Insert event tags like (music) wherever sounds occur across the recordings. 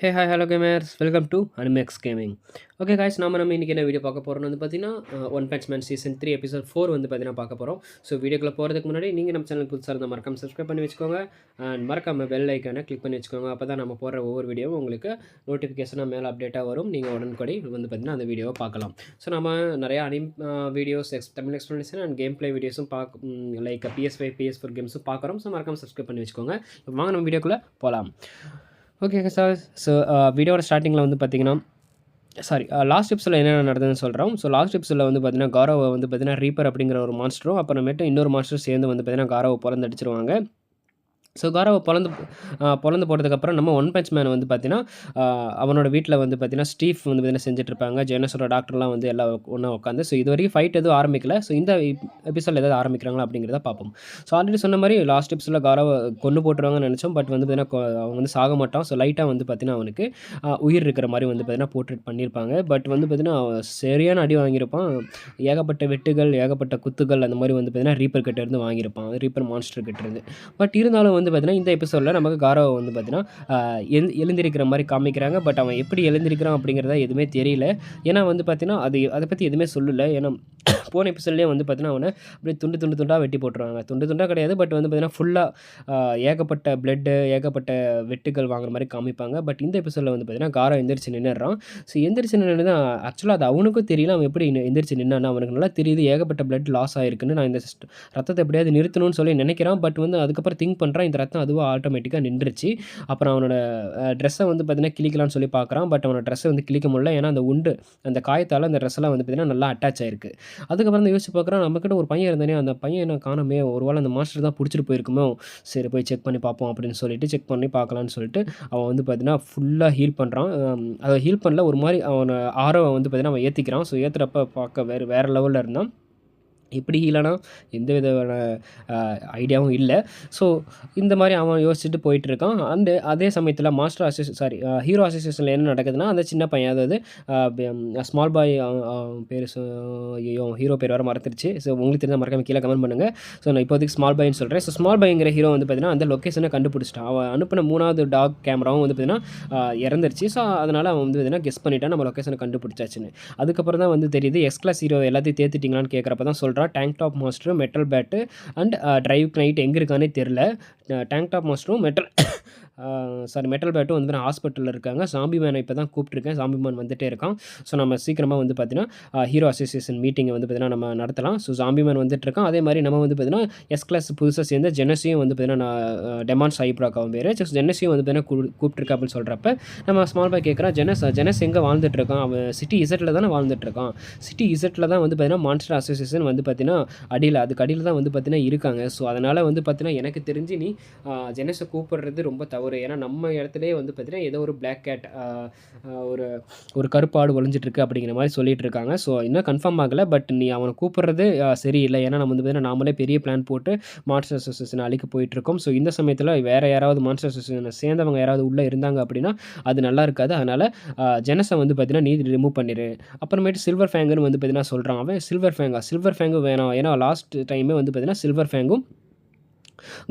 Hey hi hello gamers welcome to Animax gaming okay guys நாம நம்ம இன்றைக்கி என்ன வீடியோ பார்க்க போகிறோம்னு வந்து பார்த்தீங்கன்னா one punch man season three episode four வந்து பார்த்தீங்கன்னா பார்க்க போகிறோம் ஸோ வீடியோக்குள்ள போகிறதுக்கு முன்னாடி நீங்கள் நம்ம சேனல் புதுசாக இருந்தால் மறக்காம சப்ஸ்கிரைப் பண்ணி வச்சுக்கோங்க. அண்ட் மறக்காம பெல் ஐக்கானை கிளிக் பண்ணி வச்சுக்கோங்க. அப்போ தான் நம்ம போடுற ஒவ்வொரு வீடியோவும் உங்களுக்கு நோட்டிஃபிகேஷனாக மேலே அப்டேட்டாக வரும். நீங்கள் உடனுக்குடி வந்து பார்த்தீங்கன்னா அந்த வீடியோவை பார்க்கலாம். ஸோ நம்ம நிறையா anime videos X Tamil explanation and game play வீடியோஸும் பார்க்க like PS five PS four கேம்ஸும் பார்க்குறோம். ஸோ மறக்காம சப்ஸ்கிரைப் பண்ணி வச்சுக்கோங்க. இப்போ வாங்க நம்ம வீடியோக்குள்ளே போகலாம் ஓகே சார் ஸோ வீடியோட ஸ்டார்டிங்கில் வந்து பார்த்தீங்கன்னா சாரி uh, லாஸ்ட் டிப்ஸில் என்னென்ன நடந்ததுன்னு சொல்கிறோம் ஸோ லாஸ்ட் டிப்ஸில் வந்து பார்த்தீங்கன்னா காரவை வந்து பார்த்தீங்கன்னா ரீப்பர் அப்படிங்கிற ஒரு மாஸ்டரும் அப்புறமேட்டு இன்னொரு மாஸ்டரும் சேர்ந்து வந்து பார்த்தீங்கன்னா காரவை பிறந்து அடிச்சிருவாங்க. ஸோ காராவை பிறந்து பிறந்து போட்டதுக்கப்புறம் நம்ம ஒன் பஞ்ச் மேன் வந்து பார்த்தீங்கன்னா அவனோட வீட்டில் வந்து பார்த்தீங்கன்னா ஸ்டீஃப் வந்து பார்த்தீங்கன்னா செஞ்சுட்ருப்பாங்க. ஜெனஸோட டாக்டர்லாம் வந்து எல்லாம் ஒன்றா உட்காந்து ஸோ இது வரைக்கும் ஃபைட் எதுவும் ஆரம்பிக்கல. ஸோ இந்த எபிசோட் ஏதாவது ஆரம்பிக்கிறாங்களா அப்படிங்கிறத பார்ப்போம் ஸோ ஆல்ரெடி சொன்ன மாதிரி லாஸ்ட் எபிசோட காராவை கொண்டு போட்டுருவாங்கன்னு நினச்சோம். பட் வந்து பார்த்தீங்கன்னா அவன் வந்து சாக மாட்டான். ஸோ லைட்டாக வந்து பார்த்தீங்கன்னா அவனுக்கு உயிர் இருக்கிற மாதிரி வந்து பார்த்தீங்கன்னா போர்ட்ரேட் பண்ணியிருப்பாங்க. பட் வந்து பார்த்தீங்கன்னா சரியான அடி வாங்கியிருப்பான். ஏகப்பட்ட வெட்டுகள் ஏகப்பட்ட குத்துகள் அந்த மாதிரி வந்து பார்த்தீங்கன்னா ரீப்பர் கிட்டேருந்து வாங்கியிருப்பான். ரீப்பர் மான்ஸ்டர் கிட்டேருந்து பட் இருந்தாலும் வந்து பார்த்தீங்கன்னா இந்த எபிசோடில் நமக்கு காரவ வந்து பார்த்தீங்கன்னா எழு எழுந்திருக்கிற மாதிரி காமிக்கிறாங்க. பட் அவன் எப்படி எழுந்திருக்கிறான் அப்படிங்கிறத எதுவுமே தெரியல. ஏன்னா வந்து பார்த்தீங்கன்னா அது அதை பற்றி எதுவுமே சொல்லலை. ஏன்னா போன எபிசோட்லேயே வந்து பார்த்தீங்கன்னா அவனை அப்படியே துண்டு துண்டு துண்டாக வெட்டி போட்டுருவாங்க. துண்டு துண்டாக கிடையாது பட் வந்து பார்த்தீங்கன்னா ஃபுல்லாக ஏகப்பட்ட பிளட்டு ஏகப்பட்ட வெட்டுகள் வாங்குற மாதிரி காமிப்பாங்க. பட் இந்த எபிசோடில் வந்து பார்த்தீங்கன்னா காரம் எந்திரிச்சு நின்றுறான் ஸோ எந்திரிச்சு நின்று தான் ஆக்சுவலாக அது அவனுக்கும் தெரியல அவன் எப்படி எந்திரிச்சு நின்னான்னா அவனுக்கு நல்லா தெரியுது ஏகப்பட்ட பிளட் லாஸ் ஆகிருக்குன்னு நான் இந்த ரத்தத்தை எப்படியாவது நிறுத்தணும்னு சொல்லி நினைக்கிறான் பட் வந்து அதுக்கப்புறம் திங்க் பண்ணுறான் இந்த ரத்தம் அதுவாக ஆட்டோமேட்டிக்காக நின்றுச்சு அப்புறம் அவனோட ட்ரெஸ்ஸை வந்து பார்த்தீங்கன்னா கிளிக்கலாம்னு சொல்லி பார்க்குறான் பட் அவனோட ட்ரெஸ்ஸை வந்து கிளிக்க முடியல. ஏன்னா அந்த உண்டு அந்த காயத்தால் அந்த ட்ரெஸ்ஸெல்லாம் வந்து பார்த்தீங்கன்னா நல்லா அட்டாச் ஆயிருக்கு. அதுக்கப்புறம் தான் யோசிச்சு பார்க்குறேன். நம்மக்கிட்ட ஒரு பையன் இருந்தானே அந்த பையன் என்ன காணமே ஒரு வேளை அந்த மாஸ்டர் தான் பிடிச்சிட்டு போயிருக்குமோ? சரி போய் செக் பண்ணி பார்ப்போம் அப்படின்னு சொல்லிட்டு செக் பண்ணி பார்க்கலான்னு சொல்லிட்டு அவன் வந்து பார்த்தீங்கன்னா ஃபுல்லாக ஹீல் பண்ணுறான் அதை ஹீல் பண்ணல ஒரு மாதிரி அவனை ஆரவை வந்து பார்த்தீங்கன்னா அவன் ஏற்றிக்கிறான் ஸோ ஏற்றுறப்ப பார்க்க வேறு வேறு லெவலில் இருந்தான். எப்படி இல்லைனா எந்த விதமான ஐடியாவும் இல்லை. ஸோ இந்த மாதிரி அவன் யோசிச்சுட்டு போயிட்டுருக்கான். அந்த அதே சமயத்தில் மாஸ்டர் அசோசி சாரி ஹீரோ அசோசியேஷனில் என்ன நடக்குதுன்னா அந்த சின்ன பையன் அதாவது ஸ்மால் பாய் பேர் ஐயோ ஹீரோ பேர் வர மறந்துருச்சு. ஸோ உங்களுக்கு தெரிஞ்ச மறக்காம கீழே கமெண்ட் பண்ணுங்கள் ஸோ நான் இப்போதைக்கு ஸ்மால் பாய்னு சொல்கிறேன் ஸோ ஸ்மால் பாய்ங்கிற ஹீரோ வந்து பார்த்தீங்கன்னா அந்த லொக்கேஷனை கண்டுபிடிச்சிட்டான். அவன் அனுப்பின மூணாவது டாக் கேமராவும் வந்து பார்த்தீங்கன்னா இறந்துருச்சு. ஸோ அதனால் அவன் வந்து பார்த்தீங்கன்னா கெஸ் பண்ணிட்டான். நம்ம லொக்கேஷனை கண்டுபிடிச்சாச்சுன்னு. அதுக்கப்புறம் தான் வந்து தெரியுது எக்ஸ் கிளாஸ் ஹீரோ எல்லாத்தையும் தேர்த்துட்டிங்களான்னு கேட்குறப்ப தான் சொல்கிறேன் பண்ணுறா tank top மாஸ்டரும் metal bat and drive knight எங்கே இருக்கானே தெரில டேங்க் டாப் மாஸ்டரும் மெட்டல் சாரி மெட்டல் பேட்டும் வந்து ஹாஸ்பிட்டலில் இருக்காங்க. சாம்பி மேனை இப்போ தான் கூப்பிட்ருக்கேன் சாம்பி மேன் வந்துகிட்டே இருக்கான். ஸோ நம்ம சீக்கிரமாக வந்து பார்த்தீங்கன்னா ஹீரோ அசோசியேஷன் மீட்டிங்கை வந்து பார்த்தீங்கன்னா நம்ம நடத்தலாம். ஸோ சாம்பி மேன் வந்துட்டு இருக்கான் அதே மாதிரி நம்ம வந்து பார்த்தீங்கன்னா எஸ் கிளாஸ் புதுசாக சேர்ந்த ஜெனஸையும் வந்து பார்த்தீங்கன்னா நான் டெமான் சாயிப்ராக்காவும் பேர் ஸோ ஜெனஸையும் வந்து பார்த்தீங்கன்னா கூப்பிட்டுருக்கா அப்படின்னு சொல்கிறப்ப நம்ம ஸ்மால் பாய் கேட்குறான் ஜெனஸ் ஜெனஸ் எங்கே வாழ்ந்துட்டு இருக்கான் அவன் சிட்டி இசட்டில் தானே வாழ்ந்துட்டு இருக்கான் சிட்டி இசட்டில் தான் வந்து பார்த்தீங்கன்னா மான்ஸ்டர் அசோசியேஷன் வந்து பார்த்தீங்கன்னா அடியில் அதுக்கு அடியில் தான் வந்து பார்த்தீங்கன்னா இருக்காங்க. ஸோ அதனால் வந்து பார்த்தீங்கன்னா எனக்கு தெரிஞ்சு நீ ஜெனஸை கூப்பிடுறது ரொம்ப தவறு. ஏன்னா நம்ம இடத்துலேயே வந்து பார்த்தீங்கன்னா ஏதோ ஒரு பிளாக் கேட் ஒரு ஒரு கருப்பாடு ஒழிஞ்சிட்ருக்கு அப்படிங்கிற மாதிரி சொல்லிட்டு இருக்காங்க ஸோ இன்னும் கன்ஃபார்ம் ஆகலை பட் நீ அவனை கூப்பிட்றது சரியில்லை. ஏன்னா நம்ம வந்து பார்த்தீங்கன்னா நாமளே பெரிய பிளான் போட்டு மான்ஸ்டர் அசோசியேஷன் அழிக்க போயிட்டுருக்கோம். ஸோ இந்த சமயத்தில் வேறு யாராவது மான்ஸ்டர் அசோசியேஷனை சேர்ந்தவங்க யாராவது உள்ளே இருந்தாங்க அப்படின்னா அது நல்லா இருக்காது. அதனால் ஜெனஸை வந்து பார்த்தீங்கன்னா நீ ரிமூவ் பண்ணிடு அப்புறமேட்டு சில்வர் ஃபேங்குன்னு வந்து பார்த்தீங்கன்னா சொல்கிறான் அவன். சில்வர் ஃபேங்கா சில்வர் ஃபேங்கு வேணாம். ஏன்னா லாஸ்ட் டைமே வந்து பார்த்தீங்கன்னா சில்வர் ஃபேங்கும்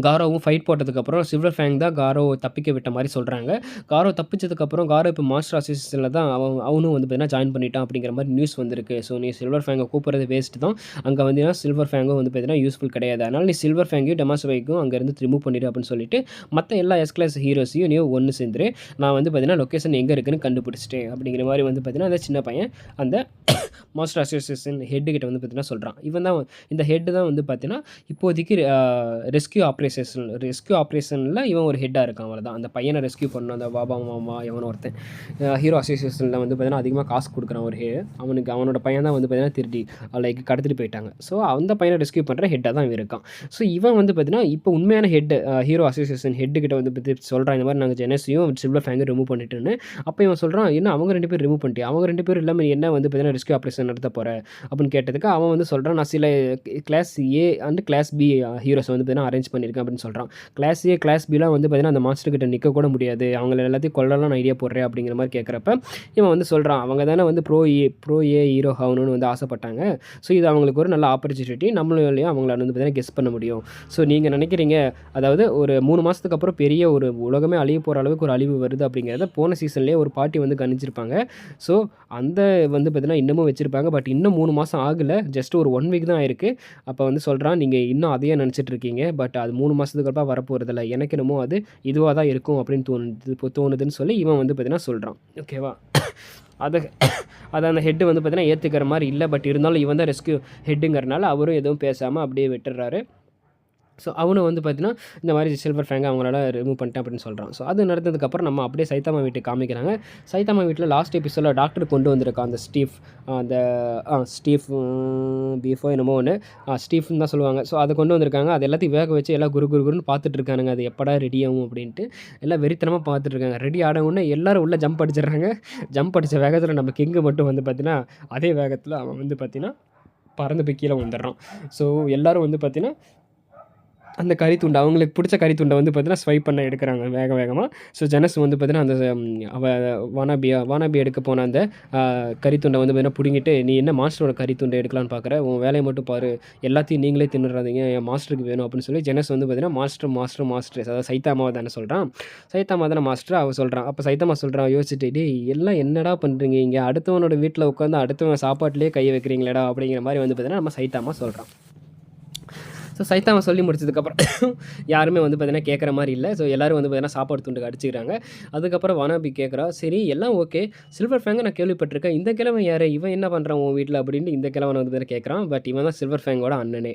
காரோவும் ஃபைட் போட்டதுக்கப்புறம் சில்வர் ஃபேங் தான் காரோ தப்பிக்க விட்ட மாதிரி சொல்கிறாங்க காரோ தப்பிச்சதுக்கப்புறம் காரோ இப்போ மாஸ்டர் அசோசியேஷனில் தான் அவன் அவனும் வந்து பார்த்தீங்கன்னா ஜாயின் பண்ணிட்டான் அப்படிங்கிற மாதிரி நியூஸ் வந்திருக்கு. ஸோ நீ சில்வர் ஃபேங்கை கூப்பிட்றது வேஸ்ட் தான். அங்கே வந்தீங்கன்னா சில்வர் ஃபேங்கும் வந்து பார்த்தீங்கன்னா யூஸ்ஃபுல் கிடையாது. அதனால் நீ சில்வர் ஃபேங்கையும் டெமாஸ்வைக்கும் அங்கேருந்து ரிமூவ் பண்ணிடு அப்படின்னு சொல்லிட்டு மற்ற எல்லா எஸ் கிளாஸ் ஹீரோஸையும் நீ ஒன்று சேர்ந்துரு. நான் வந்து பார்த்தீங்கன்னா லொக்கேஷன் எங்கே இருக்குன்னு கண்டுபிடிச்சிட்டேன் அப்படிங்கிற மாதிரி வந்து பார்த்தீங்கன்னா அந்த சின்ன பையன் அந்த மாஸ்டர் அசோசியேஷன் ஹெட்டு கிட்ட வந்து பார்த்தீங்கன்னா சொல்கிறான் இவன் தான் இந்த ஹெட்டு தான் வந்து பார்த்தீங்கன்னா இப்போதைக்கு ரெஸ்கியூ ஆப்ரேஷன் ரெஸ்கியூ ஆப்ரேஷனில் இவன் ஒரு ஹெட்டாக இருக்கான் அவள் தான் அந்த பையனை ரெஸ்கியூ பண்ண அந்த பாபா மாமா எவனோ ஒருத்தன். ஹீரோ அசோசியேஷனில் வந்து பார்த்தீங்கன்னா அதிகமாக காசு கொடுக்குறான் ஒரு ஹே அவனுக்கு அவனோட பையன் தான் வந்து பார்த்தீங்கன்னா திருடி லைக் கடத்திட்டு போயிட்டாங்க. ஸோ அந்த பையனை ரெஸ்கியூ பண்ணுற ஹெட்டாக தான் இவன் இருக்கான். ஸோ இவன் வந்து பார்த்தீங்கன்னா இப்போ உண்மையான ஹெட் ஹீரோ அசோசியேஷன் ஹெட்டு கிட்ட வந்து பற்றி சொல்கிறான் இந்த மாதிரி நாங்கள் ஜெனஸையும் சில்வர் ஃபேங்கை ரிமூவ் பண்ணிட்டுன்னு. அப்போ இவன் சொல்கிறான் என்ன அவங்க ரெண்டு பேரும் ரிமூவ் பண்ணிட்டு அவங்க ரெண்டு பேரும் இல்லாமல் என்ன வந்து பார்த்தீங்கன்னா ரெஸ்கியூ ஆப்ரேஷன் நடத்த போகிறேன் அப்படின்னு கேட்டதுக்கு அவன் வந்து சொல்கிறான் நான் சில class A and class B heroes வந்து பார்த்தீங்கன்னா அரேஞ்ச் அரேஞ்ச் பண்ணியிருக்கேன் அப்படின்னு சொல்கிறான் கிளாஸ் ஏ கிளாஸ் பிலாம் வந்து பார்த்தீங்கன்னா அந்த மாஸ்டர் கிட்ட நிற்க கூட முடியாது. அவங்கள எல்லாத்தையும் கொள்ளலாம் ஐடியா போடுறேன் அப்படிங்கிற மாதிரி கேட்குறப்ப இவன் வந்து சொல்கிறான் அவங்க தானே வந்து bro A bro A hero ஆகணும்னு வந்து ஆசைப்பட்டாங்க. ஸோ இது அவங்களுக்கு ஒரு நல்ல ஆப்பர்ச்சுனிட்டி நம்மளையும் அவங்கள வந்து பார்த்தீங்கன்னா கெஸ் பண்ண முடியும். ஸோ நீங்கள் நினைக்கிறீங்க அதாவது ஒரு மூணு மாதத்துக்கு அப்புறம் பெரிய ஒரு உலகமே அழிய போகிற அளவுக்கு ஒரு அழிவு வருது அப்படிங்கிறத போன சீசன்லேயே ஒரு பாட்டி வந்து கணிச்சிருப்பாங்க. ஸோ அந்த வந்து பார்த்தீங்கன்னா இன்னமும் வச்சுருப்பாங்க. பட் இன்னும் மூணு மாதம் ஆகலை. ஜஸ்ட் ஒரு ஒன் வீக் தான் ஆயிருக்கு. அப்போ வந்து சொல்கிறான் நீங்கள் இன்னும் அதையே நினச்சிட்டு இருக்கீங்க. பட் அது மூணு மாதத்துக்கு அப்புறம் வரப்போகிறதில்ல எனக்கு என்னமோ அது இதுவாக தான் இருக்கும் அப்படின்னு தோணுது இப்போ தோணுதுன்னு சொல்லி இவன் வந்து பார்த்தீங்கன்னா சொல்கிறான் ஓகேவா அதை அதை அந்த ஹெட்டு வந்து பார்த்தீங்கன்னா ஏற்றுக்கிற மாதிரி இல்லை. பட் இருந்தாலும் இவன் தான் ரெஸ்கியூ ஹெட்டுங்கிறனால அவரும் எதுவும் பேசாமல் அப்படியே விட்டுறாரு. ஸோ அவனும் வந்து பார்த்தீங்கன்னா இந்த மாதிரி சில்வர் ஃபேங்கை அவங்களால ரிமூவ் பண்ணிட்டேன் அப்படின்னு சொல்கிறான் ஸோ அது நடந்ததுக்கப்புறம் நம்ம அப்படியே சைத்தாமா வீட்டுக்கு காமிக்கிறாங்க. சைத்தாமா வீட்டில் லாஸ்ட் எபிசோடில் டாக்டர் கொண்டு வந்திருக்கான். அந்த ஸ்டீஃப் அந்த ஸ்டீஃப் பீஃபோ என்னமோ ஒன்று ஸ்டீஃப்னு தான் சொல்லுவாங்க. ஸோ அதை கொண்டு வந்திருக்காங்க. அது எல்லாத்தையும் வேக வச்சு எல்லாம் குரு குரு குருன்னு பார்த்துட்டு இருக்கானுங்க. அது எப்படா ரெடி ஆகும் அப்படின்ட்டு எல்லாம் வெறித்தனமாக பார்த்துட்டு இருக்காங்க. ரெடி ஆன எல்லோரும் உள்ளே ஜம்ப் அடிச்சிடுறாங்க. ஜம்ப் அடித்த வேகத்தில் நம்ம கிங்கு மட்டும் வந்து பார்த்தீங்கன்னா அதே வேகத்தில் அவன் வந்து பார்த்தீங்கன்னா பறந்து போய் கீழே வந்துடுறான் ஸோ எல்லாரும் வந்து பார்த்தீங்கன்னா அந்த கறி துண்டை அவங்களுக்கு பிடிச்ச கறி துண்டை வந்து பார்த்தீங்கன்னா ஸ்வைப் பண்ண எடுக்கிறாங்க வேக வேகமாக ஸோ ஜெனஸ் வந்து பார்த்தீங்கன்னா அந்த அவ வானாபியா வானாபி எடுக்க போன அந்த ஆ, கறி துண்டை வந்து பார்த்தீங்கன்னா பிடுங்கிட்டு நீ என்ன மாஸ்டரோட கறி துண்டை எடுக்கலான்னு பார்க்குற உன் வேலையை மட்டும் பாரு. எல்லாத்தையும் நீங்களே தின்னுறாதீங்க. என் மாஸ்டருக்கு வேணும் அப்படின்னு சொல்லி ஜெனஸ் வந்து பார்த்தீங்கன்னா மாஸ்டர் மாஸ்டர் மாஸ்டர் அதாவது சைத்தாமாவை தானே சொல்கிறான் சைத்தாமா தானே மாஸ்டர் அவ சொல்கிறான் அப்போ சைத்தாமா சொல்கிறான் யோசிச்சுட்டு எல்லாம் என்னடா பண்ணுறீங்க இங்கே அடுத்தவனோட வீட்டில் உட்காந்து அடுத்தவன் சாப்பாட்டிலே கை வைக்கிறீங்களேடா அப்படிங்கிற மாதிரி வந்து பார்த்தீங்கன்னா நம்ம சைத்தாமா சொல்கிறான் ஸோ சைத்தாவை சொல்லி முடிச்சதுக்கப்புறம் (coughs) யாருமே வந்து பார்த்தீங்கன்னா கேட்குற மாதிரி இல்லை. ஸோ எல்லோரும் வந்து பார்த்தீங்கன்னா சாப்பாடு துண்டு அடிச்சுக்கிறாங்க. அதுக்கப்புறம் வனாபி கேட்குறா சரி எல்லாம் ஓகே சில்வர் ஃபேங்கை நான் கேள்விப்பட்டிருக்கேன். இந்த கிழமை யார்? இவன் என்ன பண்ணுறான் உன் வீட்டில்? அப்படின்ட்டு இந்த கிழமை வந்து பார்த்தீங்கன்னா கேட்குறான். பட் இவன் தான் சில்வர் ஃபேங்கோட அண்ணனே.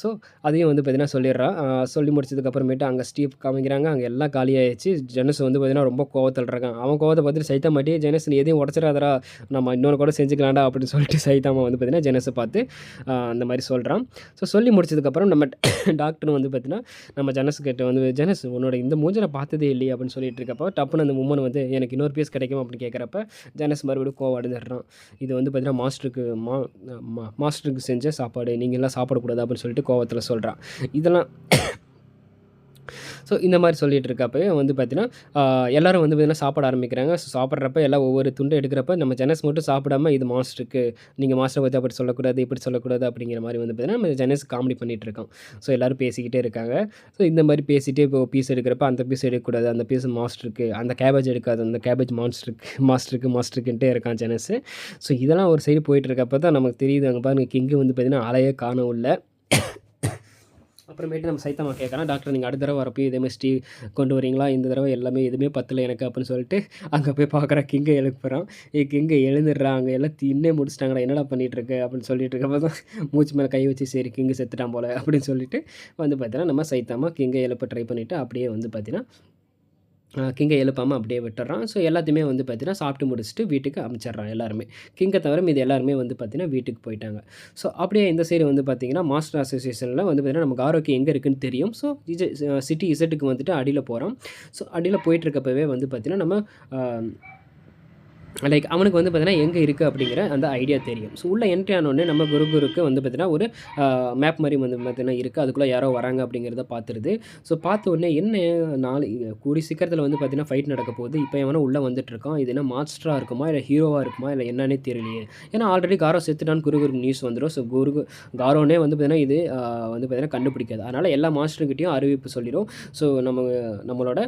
ஸோ அதையும் வந்து பார்த்தீங்கன்னா சொல்லிடுறான் சொல்லி முடிச்சதுக்கப்புறமேட்டு அங்கே ஸ்டீப் காமிக்கிறாங்க. அங்கே எல்லாம் காலியாகிடுச்சு ஜெனஸ் வந்து பார்த்தீங்கன்னா ரொம்ப கோவத்தில் இருக்கான். அவன் கோவத்தை பார்த்துட்டு சைத்தா மாட்டி ஜெனஸ் நீ எதையும் உடச்சிடாதரா நம்ம இன்னொன்று கூட செஞ்சுக்கலாம்டா. அப்படின்னு சொல்லிட்டு சைத்தாமா வந்து பார்த்தீங்கன்னா ஜெனஸை பார்த்து அந்த மாதிரி சொல்கிறான் ஸோ சொல்லி முடிச்சதுக்கப்புறம் நம்ம (coughs) டாக்டர் வந்து பார்த்தீங்கன்னா நம்ம ஜெனஸ் கிட்ட வந்து ஜெனஸ் உன்னோட இந்த மூஞ்ச பார்த்ததே இல்லையே அப்படின்னு சொல்லிட்டு இருக்கப்போ டப்புன்னு அந்த உமன் வந்து எனக்கு இன்னொரு பீஸ் கிடைக்கும்? அப்படின்னு கேட்குறப்ப ஜெனஸ் மறுபடியும் கோவம் இது வந்து பார்த்தீங்கன்னா மாஸ்டருக்கு மா மா- மாஸ்டருக்கு செஞ்ச சாப்பாடு நீங்கள்லாம் சாப்பிடக்கூடாது அப்படின்னு சொல்லிட்டு கோவத்தில் சொல்கிறான் இதெல்லாம் ஸோ இந்த மாதிரி சொல்லிட்டு இருக்கப்பவே வந்து பார்த்தீங்கன்னா எல்லாரும் வந்து பார்த்தீங்கன்னா சாப்பிட ஆரம்பிக்கிறாங்க. ஸோ சாப்பிட்றப்ப எல்லாம் ஒவ்வொரு துண்டு எடுக்கிறப்ப நம்ம ஜெனஸ் மட்டும் சாப்பிடாம இது மாஸ்டருக்கு நீங்கள் மாஸ்டர் பற்றி அப்படி சொல்லக்கூடாது இப்படி சொல்லக்கூடாது அப்படிங்கிற மாதிரி வந்து பார்த்தீங்கன்னா நம்ம ஜெனஸ் காமெடி பண்ணிட்டு இருக்கோம் ஸோ எல்லோரும் பேசிக்கிட்டே இருக்காங்க. ஸோ இந்த மாதிரி பேசிகிட்டே இப்போ பீஸ் எடுக்கிறப்ப அந்த பீஸ் எடுக்கக்கூடாது அந்த பீஸ் மாஸ்டருக்கு அந்த கேபேஜ் எடுக்காது அந்த கேபேஜ் மாஸ்டருக்கு மாஸ்டருக்கு மாஸ்டருக்குன்ட்டே இருக்கான் ஜெனஸு. ஸோ இதெல்லாம் ஒரு சைடு போயிட்டு இருக்கப்போ தான் நமக்கு தெரியுது. அங்கே பாருங்கள் கிங்கு வந்து பார்த்திங்கன்னா அலையே காணவும் இல்லை. அப்புறமேட்டு நம்ம சைத்தம்மா கேட்குறான் டாக்டர் நீங்கள் அடுத்த தடவை வரப்போ இதே மாதிரி ஸ்டீ கொண்டு வரீங்களா? இந்த தடவை எல்லாமே எதுவுமே பத்தல எனக்கு அப்படின்னு சொல்லிட்டு அங்கே போய் பார்க்குற கிங்கை எழுப்புறான் ஏ கிங்கை எழுந்துடுறான் அங்கே எல்லாம் தின்னே முடிச்சிட்டாங்கடா என்னடா பண்ணிகிட்ருக்கு அப்படின்னு சொல்லிட்டு இருக்கப்போ தான் மூச்சு மேலே கை வச்சு சரி கிங்கு செத்துட்டான் போல அப்படின்னு சொல்லிட்டு வந்து பார்த்தீங்கன்னா நம்ம சைத்தாமா கிங்கை எழுப்ப ட்ரை பண்ணிவிட்டு அப்படியே வந்து பார்த்தீங்கன்னா கிங்கை எழுப்பாமல் அப்படியே விட்டுறான். ஸோ எல்லாத்தையுமே வந்து பார்த்தீங்கன்னா சாப்பிட்டு முடிச்சுட்டு வீட்டுக்கு அமைச்சிட்றான் எல்லாருமே. கிங்கை தவிர மீது எல்லாருமே வந்து பார்த்தீங்கன்னா வீட்டுக்கு போயிட்டாங்க. ஸோ அப்படியே இந்த சைடு வந்து பார்த்தீங்கன்னா மாஸ்டர் அசோசியேஷனில் வந்து பார்த்திங்கன்னா நமக்கு ஆரோக்கியம் எங்கே இருக்குன்னு தெரியும். ஸோ சிட்டி இசட்டுக்கு வந்துட்டு அடியில் போகிறோம் ஸோ அடியில் போயிட்டுருக்கப்பவே வந்து பார்த்திங்கன்னா நம்ம லைக் அவனுக்கு வந்து பார்த்தீங்கன்னா எங்கே இருக்குது அப்படிங்கிற அந்த ஐடியா தெரியும். ஸோ உள்ள என்ட்ரி ஆனோடனே நம்ம குரு குருக்கு வந்து பார்த்தீங்கன்னா ஒரு மேப் மாதிரி வந்து பார்த்தீங்கன்னா இருக்குது அதுக்குள்ளே யாரோ வராங்க அப்படிங்கிறத பார்த்துருது. ஸோ பார்த்த உடனே என்ன நாலு கூடி சீக்கிரத்தில் வந்து பார்த்தீங்கன்னா ஃபைட் நடக்க போகுது. இப்போ எவனோ உள்ளே வந்துட்டுருக்கான் இது என்ன மாஸ்டராக இருக்குமா? இல்லை ஹீரோவாக இருக்குமா? இல்லை என்னன்னே தெரியலையே. ஏன்னா ஆல்ரெடி காரோ செத்துட்டான்னு குரு குருக்கு நியூஸ் வந்துடும் ஸோ குரு காரோனே வந்து பார்த்தீங்கன்னா இது வந்து பார்த்தீங்கன்னா கண்டுபிடிக்காது. அதனால் எல்லா மாஸ்டர்கிட்டையும் அறிவிப்பு சொல்லிடும் ஸோ நம்ம நம்மளோட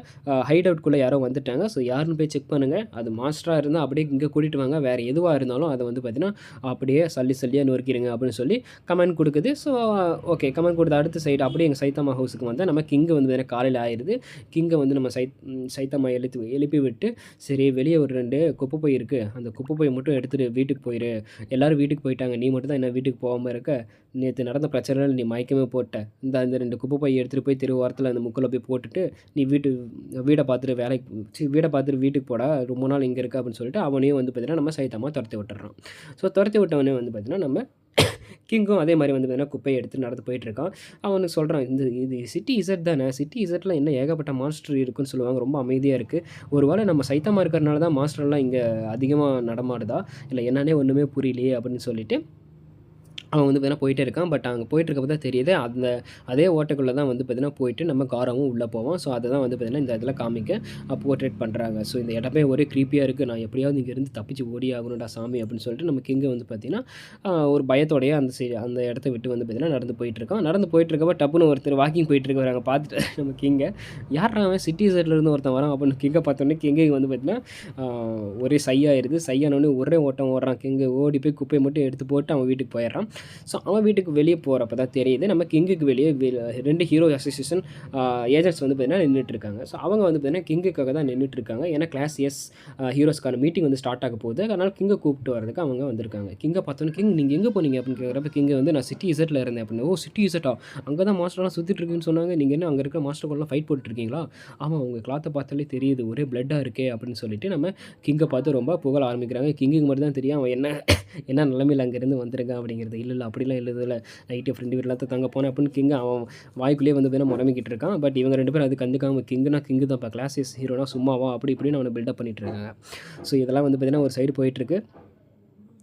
ஹைட் அவுட்குள்ளே யாரோ வந்துட்டாங்க. ஸோ யாருன்னு போய் செக் பண்ணுங்கள் அது மாஸ்டராக இருந்தால் அப்படி அப்படியே இங்கே கூட்டிகிட்டு வாங்க. வேறு எதுவாக இருந்தாலும் அதை வந்து பார்த்தீங்கன்னா அப்படியே சல்லி சல்லியாக நொறுக்கிடுங்க அப்படின்னு சொல்லி கமெண்ட் கொடுக்குது. ஸோ ஓகே கமெண்ட் கொடுத்த அடுத்த சைடு அப்படியே எங்கள் சைத்தாமா ஹவுஸுக்கு வந்தால் நம்ம கிங்கு வந்து பார்த்தீங்கன்னா காலையில் ஆயிடுது. கிங்கை வந்து நம்ம சை ம், சைத்தாமா எழுத்து எழுப்பி விட்டு சரி வெளியே ஒரு ரெண்டு குப்பை போய் இருக்குது அந்த குப்பை போய் மட்டும் எடுத்துகிட்டு வீட்டுக்கு போயிரு. எல்லாரும் வீட்டுக்கு போயிட்டாங்க. நீ மட்டும் தான் என்ன வீட்டுக்கு போகாமல் இருக்க? நேற்று நடந்த பிரச்சனையில் நீ மயக்கமே போட்ட. இந்த அந்த ரெண்டு குப்பை போய் எடுத்துகிட்டு போய் தெரு வாரத்தில் அந்த முக்கில் போய் போட்டுட்டு நீ வீட்டு வீடை பார்த்துட்டு வேலைக்கு வீடை பார்த்துட்டு வீட்டுக்கு போடா. ரொம்ப நாள் இங்கே இருக்க அப்படின்னு சொல்லிட்டு அவனையும் வந்து பார்த்தீங்கன்னா நம்ம சைத்தமாக துரத்தி விட்டுறோம். ஸோ துரத்தி விட்டவனே வந்து பார்த்திங்கன்னா நம்ம (coughs) கிங்கும் அதே மாதிரி வந்து பார்த்தீங்கன்னா குப்பையை எடுத்து நடந்து போயிட்டுருக்கான் அவனுக்கு சொல்கிறான் இந்த இது சிட்டி இசட் தானே? சிட்டி இசட்டில் என்ன ஏகப்பட்ட மாஸ்டர் இருக்குன்னு சொல்லுவாங்க. ரொம்ப அமைதியாக இருக்குது ஒரு வேளை நம்ம சைத்தமாக இருக்கிறனால தான் மாஸ்டர்லாம் இங்கே அதிகமாக நடமாடுதா? இல்லை என்னன்னே ஒன்றுமே புரியலையே அப்படின்னு சொல்லிட்டு அவன் வந்து பார்த்தீங்கன்னா போயிட்டே இருக்கான். பட் அங்கே போயிட்டுருக்கப்ப தான் தெரியுது. அந்த அதே ஓட்டைக்குள்ளே தான் வந்து பார்த்தீங்கன்னா போயிட்டு நம்ம காராவும் உள்ளே போவோம் ஸோ அதை தான் வந்து பார்த்தீங்கன்னா இந்த இதில் காமிக்க போர்ட்ரேட் பண்ணுறாங்க ஸோ இந்த இடமே ஒரே க்ரீப்பியாக இருக்குது நான் எப்படியாவது இங்கேருந்து தப்பிச்சு ஓடி ஆகணும்டா சாமி அப்படின்னு சொல்லிட்டு நம்ம கிங்கை வந்து பார்த்தீங்கன்னா ஒரு பயத்தோடையே அந்த சைடு அந்த இடத்த விட்டு வந்து பார்த்தீங்கன்னா நடந்து போயிட்டுருக்கான். நடந்து போயிட்டுருக்கப்ப டப்புன்னு ஒருத்தர் வாக்கிங் போயிட்டு வராங்க. பார்த்துட்டு (laughs) நம்ம கிங்கை யாரா அவன்? சிட்டி சைட்லேருந்து ஒருத்தன் வரான். அப்படின்னு கிங்கை பார்த்தோன்னே கிங்கை வந்து பார்த்தீங்கன்னா ஒரே சையாக இருக்குது சையானோடனே ஒரே ஓட்டம் ஓடுறான். கிங்கை ஓடி போய் குப்பையை மட்டும் எடுத்து போட்டு அவன் வீட்டுக்கு போயிடுறான். ஸோ அவன் வீட்டுக்கு வெளியே போகிறப்ப தான் தெரியுது. நம்ம கிங்குக்கு வெளியே ரெண்டு ஹீரோ அசோசியேஷன் ஏஜென்ட்ஸ் வந்து பார்த்தீங்கன்னா நின்றுட்டுருக்காங்க ஸோ அவங்க வந்து பார்த்தீங்கன்னா கிங்குக்காக தான் நின்றுட்டு இருக்காங்க ஏன்னா கிளாஸ் எஸ் ஹீரோஸ்க்கான மீட்டிங் வந்து ஸ்டார்ட் ஆக போகுது. அதனால் கிங்கை கூப்பிட்டு வரதுக்கு அவங்க வந்திருக்காங்க. கிங்கை பார்த்தோன்னா கிங் நீங்கள் எங்கே போனீங்க? அப்படின்னு கேட்குறப்ப கிங்கை வந்து நான் சிட்டி இசட்டில் இருந்தேன். அப்படின்னு ஓ சிட்டி இசட்டா அங்கே தான் மாஸ்டர்லாம் சுற்றிட்டு இருக்குன்னு சொன்னாங்க. நீங்கள் என்ன அங்கே இருக்கிற மாஸ்டர் கூட ஃபைட் போட்டுருக்கீங்களா ஆமாம் உங்கள் கிளாத்தை பார்த்தாலே தெரியுது. ஒரே பிளட்டாக இருக்கே அப்படின்னு சொல்லிட்டு நம்ம கிங்கை பார்த்து ரொம்ப புகழ ஆரம்பிக்கிறாங்க. கிங்குக்கு மட்டும் தான் தெரியும் அவன் என்ன என்ன நிலமையில் அங்கேருந்து வந்திருக்கான் அப்படிங்கிறது. இல்லை இல்லை அப்படிலாம் இல்லை இல்லை நைட்டு ஃப்ரெண்டு வீட்டில் தான் தங்க போனேன் அப்படின்னு கிங் அவன் வாய்க்குள்ளேயே வந்து வேணும் முறமிக்கிட்டு இருக்கான். பட் இவங்க ரெண்டு பேரும் அது கண்டுக்காம கிங்குனா கிங்கு தான் இப்போ கிளாஸ் ஹீரோனா சும்மாவா? அப்படி இப்படின்னு அவனை பில்டப் பண்ணிட்டு இருக்காங்க. ஸோ இதெல்லாம் வந்து பார்த்தீங்கன்னா ஒரு சைடு போயிட்டுருக்கு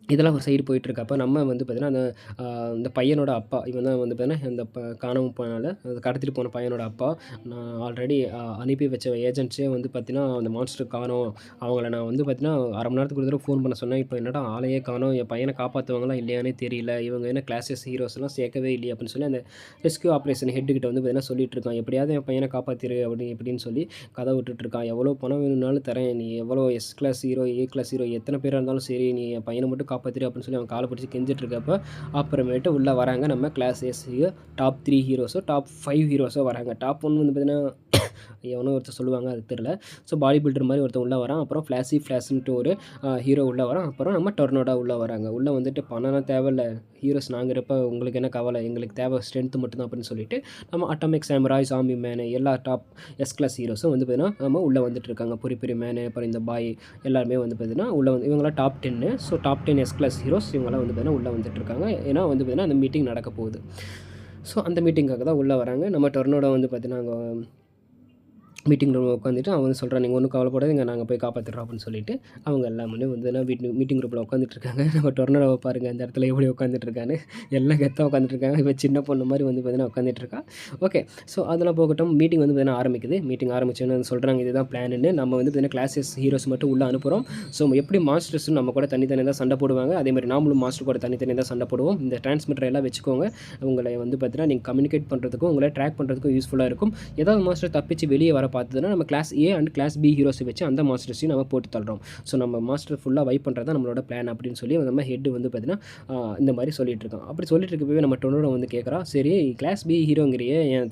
இதெல்லாம் ஒரு சைடு போயிட்டுருக்கப்ப நம்ம வந்து பார்த்திங்கன்னா அந்த அந்த இந்த பையனோட அப்பா இவன் தான் வந்து பார்த்தீங்கன்னா இந்த ப காணாமல் போனால அந்த கடத்திட்டு போன பையனோட அப்பா நான் ஆல்ரெடி அனுப்பி வச்ச ஏஜென்ட்ஸே வந்து பார்த்தீங்கன்னா அந்த மான்ஸ்டர் காணோம். அவங்கள நான் வந்து பார்த்தீங்கன்னா அரை மணி நேரத்துக்கு ஒரு தடவை ஃபோன் பண்ண சொன்னேன். இப்போ என்னடா ஆளையே காணோம்? என் பையனை காப்பாற்றுவாங்களா இல்லையானே தெரியல. இவங்க என்ன கிளாஸஸ் ஹீரோஸ்லாம் சேர்க்கவே இல்லையா அப்படின்னு சொல்லி அந்த ரெஸ்கியூ ஆப்ரேஷன் ஹெட்டுக்கிட்ட வந்து பார்த்தீங்கன்னா சொல்லிட்டு இருக்கான். எப்படியாவது என் பையனை காப்பாற்றிரு அப்படி எப்படின்னு சொல்லி கதை விட்டுட்டு இருக்கான். எவ்வளோ பணம் வேணும்னாலும் தரேன். நீ எவ்வளோ S class hero A class hero எத்தனை பேராக இருந்தாலும் சரி நீ என் பையனை மட்டும் காப்பாற்றிரு அப்படின்னு சொல்லி அவன் காலை பிடிச்சி கெஞ்சிட்டு இருக்கப்ப அப்புறமேட்டு உள்ளே வராங்க நம்ம கிளாஸ் எஸ் டாப் த்ரீ ஹீரோஸோ டாப் ஃபைவ் ஹீரோஸோ வராங்க. டாப் ஒன் வந்து பார்த்தீங்கன்னா எவனோ (coughs) ஒருத்தர் சொல்லுவாங்க அது தெரில ஸோ பாடி பில்டர் மாதிரி ஒருத்தன் உள்ளே வரான். அப்புறம் ஃப்ளாஷி ஃப்ளாஷ்ன்ட்டு ஒரு ஹீரோ உள்ளே வரான். அப்புறம் நம்ம டொர்னோடா உள்ளே வராங்க. உள்ளே வந்துட்டு பணம்லாம் தேவையில்ல. ஹீரோஸ் நாங்கள் இருப்ப உங்களுக்கு என்ன கவலை? எங்களுக்கு தேவை ஸ்ட்ரென்த்து மட்டும்தான் அப்படின்னு சொல்லிட்டு நம்ம அட்டாமிக் சாம்ராய் சாமி மேனு எல்லா டாப் எஸ் கிளாஸ் ஹீரோஸும் வந்து பார்த்தீங்கன்னா நம்ம உள்ளே வந்துட்டு இருக்காங்க. பொரி பெரிய மேனு அப்புறம் இந்த பாய் எல்லாருமே வந்து பார்த்தீங்கன்னா உள்ளே வந்து இவங்களாம் டாப் டென்னு so top ten S class heroes இவங்கெல்லாம் வந்து பார்த்தீங்கன்னா உள்ளே வந்துட்டு இருக்காங்க ஏன்னா வந்து பார்த்தீங்கன்னா அந்த மீட்டிங் நடக்க போகுது. ஸோ அந்த மீட்டிங்காக தான் உள்ளே வராங்க. நம்ம டொர்னோட வந்து பார்த்தீங்கன்னா அங்கே மீட்டிங் ரூம் உட்காந்துட்டு அவங்க வந்து சொல்கிறாங்க நீங்கள் ஒன்றும் கவலைப்படாதீங்க நாங்கள் போய் காப்பாற்றுறோம் அப்படின்னு சொல்லிட்டு அவங்க எல்லாமே வந்து என்ன வீட்டு மீட்டிங் ரூமில் உட்காந்துட்டு இருக்காங்க. நம்ம டொர்னோவை பாருங்கள் அந்த இடத்துல எப்படி உட்காந்துட்டு இருக்கான்னு. எல்லாம் கெத்தாக உட்காந்துட்டு இருக்காங்க. இப்போ சின்ன பொண்ணு மாதிரி வந்து பார்த்தீங்கன்னா உட்காந்துட்டு இருக்கா. ஓகே ஸோ அதெல்லாம் போகட்டும் மீட்டிங் வந்து பார்த்தீங்கன்னா ஆரம்பிக்குது. மீட்டிங் ஆரம்பிச்சோன்னு சொல்கிறாங்க இதுதான் பிளான்னு நம்ம வந்து பார்த்தீங்கன்னா கிளாஸஸ் ஹீரோஸ் மட்டும் உள்ளே அனுப்புகிறோம் ஸோ எப்படி மாஸ்டர்ஸ் நம்ம கூட தனித்தனி தான் சண்டை போடுவாங்க. அதே மாதிரி நாமளும் மாஸ்டர் கூட தனித்தனி தான் சண்டை போடுவோம். இந்த டிரான்ஸ்மிட்டர் எல்லாம் வச்சுக்கோங்க. உங்களை வந்து பார்த்தீங்கன்னா நீங்கள் கம்யூனிகேட் பண்ணுறதுக்கும் உங்களை ட்ராக் பண்ணுறதுக்கும் யூஸ்ஃபுல்லாக இருக்கும். ஏதாவது மாஸ்டர் தப்பிச்சு வெளியே வர பார்த்ததுன்னா நம்ம class A and class B ஹீரோஸை வச்சு அந்த மாஸ்டர்ஸையும் நம்ம போட்டு தள்ளுறோம். ஸோ நம்ம மாஸ்டர் ஃபுல்லாக வைப் பண்ணுறது தான் நம்மளோட பிளான் அப்படின்னு சொல்லி நம்ம ஹெட் வந்து பார்த்தீங்கன்னா இந்த மாதிரி சொல்லிட்டு இருக்கோம் அப்படி சொல்லிட்டு இருக்கப்பவே நம்ம டொனோட வந்து கேட்குறா சரி கிளாஸ் பி ஹீரோங்கிறியே என்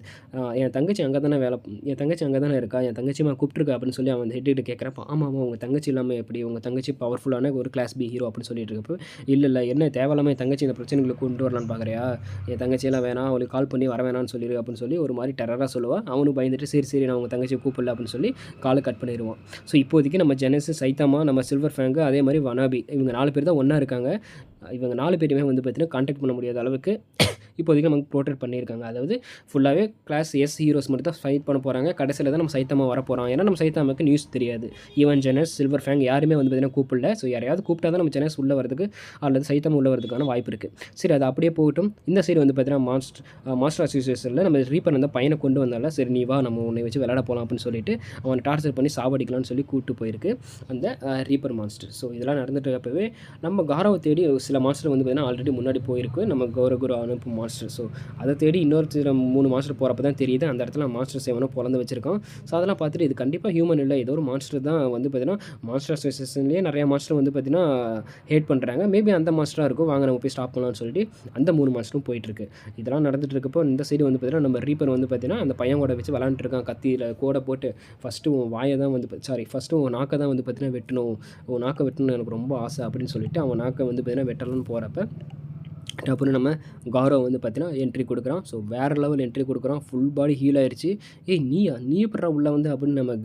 என் தங்கச்சி அங்கே தானே வேலை என் தங்கச்சி அங்கே தானே இருக்கா என் தங்கச்சிமா கூப்பிட்டுருக்கா அப்படின்னு சொல்லி அவன் ஹெட்டு கேட்குறப்ப ஆமாம் ஆமாம் உங்கள் தங்கச்சி இல்லாமல் எப்படி உங்கள் தங்கச்சி பவர்ஃபுல்லான ஒரு கிளாஸ் பி ஹீரோ அப்படின்னு சொல்லிட்டு இருக்கப்போ இல்லை இல்லை என்ன தேவையில்லாமல் என் தங்கச்சி இந்த பிரச்சனைகளை கொண்டு வரலான்னு பார்க்குறியா என் தங்கச்சியெல்லாம் வேணாம் அவளுக்கு கால் பண்ணி வர வேணாம்னு சொல்லிடு அப்படின்னு சொல்லி ஒரு மாதிரி டெரராக சொல்லுவாள் அவனும் பயந்துட்டு சரி சரி நான் உங்கள் தங்கச்சி தங்கச்சியை கூப்பிடல அப்படின்னு சொல்லி காலை கட் பண்ணிடுவோம். ஸோ இப்போதைக்கு நம்ம ஜெனசு சைத்தாமா நம்ம சில்வர் ஃபேங்கு அதே மாதிரி வனாபி இவங்க நாலு பேர் தான் ஒன்றா இருக்காங்க. இவங்க நாலு பேருமே வந்து பார்த்தீங்கன்னா கான்டாக்ட் பண்ண முடியாத அளவுக்கு இப்போதைக்கு நமக்கு ப்ரோட்டேட் பண்ணியிருக்காங்க. அதாவது ஃபுல்லாகவே கிளாஸ் எஸ் ஹீரோஸ் மட்டும் தான் ஃபைட் பண்ண போகிறாங்க கடைசியில் தான் நம்ம சைத்தாமா வர போகிறோம் ஏன்னா நம்ம சைத்தாமாக்கு நியூஸ் தெரியாது. ஈவன் ஜெனஸ் சில்வர் ஃபேங் யாருமே வந்து பார்த்தீங்கன்னா கூப்பிடல. ஸோ யாரையாவது கூப்பிட்டா தான் நம்ம ஜெனஸ் உள்ளே வரதுக்கு அல்லது சைத்தம் உள்ளே வரதுக்கான வாய்ப்பு இருக்குது சரி அது அப்படியே போகட்டும். இந்த சைடு வந்து பார்த்தீங்கன்னா மாஸ்டர் மாஸ்டர் அசோசியேஷனில் நம்ம ரீப்பர் அந்த பையனை கொண்டு வந்தால சரி நீ வா நம்ம உன்னை வச்சு விளையாட போகலாம் அப்படின்னு சொல்லிட்டு அவனை டார்ச்சர் பண்ணி சாவடிக்கலாம்னு சொல்லி கூப்பிட்டு போயிருக்கு அந்த ரீப்பர் மாஸ்டர் ஸோ இதெல்லாம் நடந்துட்டு இருக்கப்பவே நம்ம காரவை தேடி சில மாஸ்டர் வந்து பார்த்தீங்கன்னா ஆல்ரெடி முன்னாடி போயிருக்கு. நம்ம கௌரகுரு அனுப்பும் மாஸ்டர் ஸோ அதை தேடி இன்னொரு மூணு மாஸ்டர் போகிறப்ப தான் தெரியுது. அந்த இடத்துல மாஸ்டர் சேவனோ பிறந்து வச்சிருக்கோம். ஸோ அதெல்லாம் பார்த்துட்டு இது கண்டிப்பாக ஹியூமன் இல்லை. ஏதோ ஒரு மாஸ்டர் தான் வந்து பார்த்தீங்கன்னா மாஸ்டர் அசோசியேஷன்லேயே நிறையா மாஸ்டர் வந்து பார்த்தீங்கன்னா ஹேட் பண்ணுறாங்க மேபி அந்த மாஸ்டராக இருக்கும். வாங்க நம்ம போய் ஸ்டாப் பண்ணலாம்னு சொல்லிட்டு அந்த மூணு மாஸ்டரும் போயிட்டுருக்கு. இதெல்லாம் நடந்துட்டு இருக்கப்போ இந்த சைடு வந்து பார்த்தீங்கன்னா நம்ம ரீப்பர் வந்து பார்த்தீங்கன்னா அந்த பையன் கூட வச்சு விளாண்டுருக்கான் கத்தியில் கோடை போட்டு ஃபஸ்ட்டு உன் வாயை தான் வந்து சாரி ஃபஸ்ட்டு உன் நாக்கை தான் வந்து பார்த்தீங்கன்னா வெட்டணும். உன் நாக்கை வெட்டணும்னு எனக்கு ரொம்ப ஆசை அப்படின்னு சொல்லிட்டு அவன் நாக்கை வந்து பார்த்தீங்கன்னா வெட்டலாம்னு போகிறப்ப டப்புன்னு நம்ம கௌரவ் வந்து பார்த்தீங்கன்னா என்ட்ரி கொடுக்குறான் ஸோ வேறு லெவல் என்ட்ரி கொடுக்குறான் ஃபுல் பாடி ஹீல் ஆயிடுச்சு ஏய் நீயா? நீ எப்படா உள்ளே வந்து அப்படின்னு நம்ம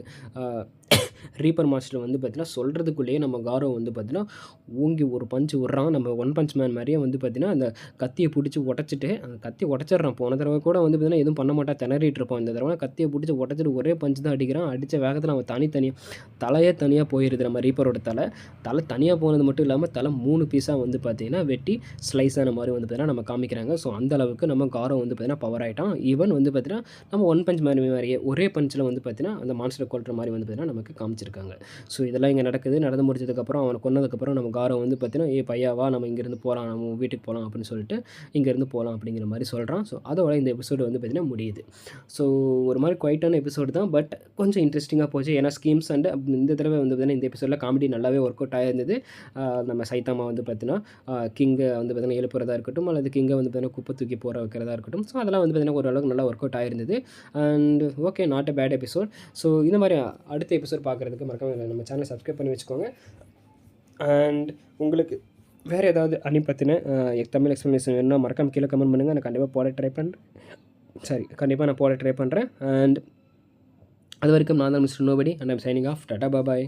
ரீப்பர் மாஸ்டர் வந்து பார்த்தீங்கன்னா சொல்கிறதுக்குள்ளேயே நம்ம காரோ வந்து பார்த்தீங்கன்னா ஓங்கி ஒரு பஞ்ச் விட்றான் நம்ம ஒன் பஞ்ச் மேன் மாதிரியே வந்து பார்த்தீங்கன்னா அந்த கத்தியை பிடிச்சி உடச்சிட்டு அந்த கத்தி உடச்சிட்றான் போன தடவை கூட வந்து பார்த்திங்கன்னா எதுவும் பண்ண மாட்டா திணறிட்டு இருப்பான் இந்த தடவை கத்தியை பிடிச்சி உடச்சிட்டு ஒரே பஞ்சு தான் அடிக்கிறான் அடித்த வேகத்தில் அவன் தனித்தனியாக தலையே தனியாக போயிடுது நம்ம ரீப்பரோட தலை தலை தனியாக போனது மட்டும் இல்லாமல் தலை மூணு பீஸாக வந்து பார்த்தீங்கன்னா வெட்டி ஸ்லைஸான மாதிரி வந்து பார்த்திங்கன்னா நம்ம காமிக்கிறாங்க ஸோ அந்த அளவுக்கு நம்ம காரம் வந்து பார்த்திங்கன்னா பவர் ஆகிட்டான் ஈவன் வந்து பார்த்திங்கன்னா நம்ம ஒன் பஞ்ச் மாதிரி மாதிரியே ஒரே பஞ்சில் வந்து பார்த்திங்கன்னா அந்த மான்ஸ்டர் கொல்ற மாதிரி வந்து பார்த்தீங்கன்னா நமக்கு காமிச்சிருக்காங்க ஸோ இதெல்லாம் இங்கே நடக்குது. நடந்து முடிச்சதுக்கப்புறம் அவனை கொன்னதுக்கப்புறம் நம்ம காரம் வந்து பார்த்தீங்கன்னா ஏ பையாவா நம்ம இங்கேருந்து போகலாம் நம்ம வீட்டுக்கு போகலாம் அப்படின்னு சொல்லிட்டு இங்கேருந்து போகலாம் அப்படிங்கிற மாதிரி சொல்கிறான் ஸோ அதோட இந்த எபிசோடு வந்து பார்த்தீங்கன்னா முடியுது. ஸோ ஒரு மாதிரி குவைட்டான எபிசோடு தான். பட் கொஞ்சம் இன்ட்ரெஸ்டிங்காக போச்சு. ஏன்னா ஸ்கீம்ஸ் அண்ட் இந்த தடவை வந்து பார்த்தீங்கன்னா இந்த எபிசோடில் காமெடி நல்லாவே ஒர்க் அவுட் ஆயிருந்தது. நம்ம சைத்தாமா வந்து பார்த்தீங்கன்னா கிங்கை வந்து பார்த்தீங்கன்னா எழுப்புறதா இருக்கட்டும் அல்லது கிங்கை வந்து பார்த்தீங்கன்னா குப்பை தூக்கி போகிற வைக்கிறதா இருக்கட்டும். ஸோ அதெல்லாம் வந்து பார்த்தீங்கன்னா ஓரளவுக்கு நல்லா work out ஆயிருந்தது. And okay not a bad episode so இந்த மாதிரி அடுத்த எபிசோட் பார்க்குறதுக்கு மறக்காம நம்ம சேனலை சப்ஸ்கிரைப் பண்ணி வச்சுக்கோங்க. அண்ட் உங்களுக்கு வேறு ஏதாவது அணி பற்றின தமிழ் எக்ஸ்ப்ளனேஷன் வேணும்னா மறக்காம கீழே கமெண்ட் பண்ணுங்கள் நான் கண்டிப்பாக போட ட்ரை பண்ணுறேன் சரி கண்டிப்பாக நான் போட ட்ரை பண்ணுறேன் அண்ட் அது வரைக்கும் நான் தான் mister nobody and I'm signing off Tata பாபாய்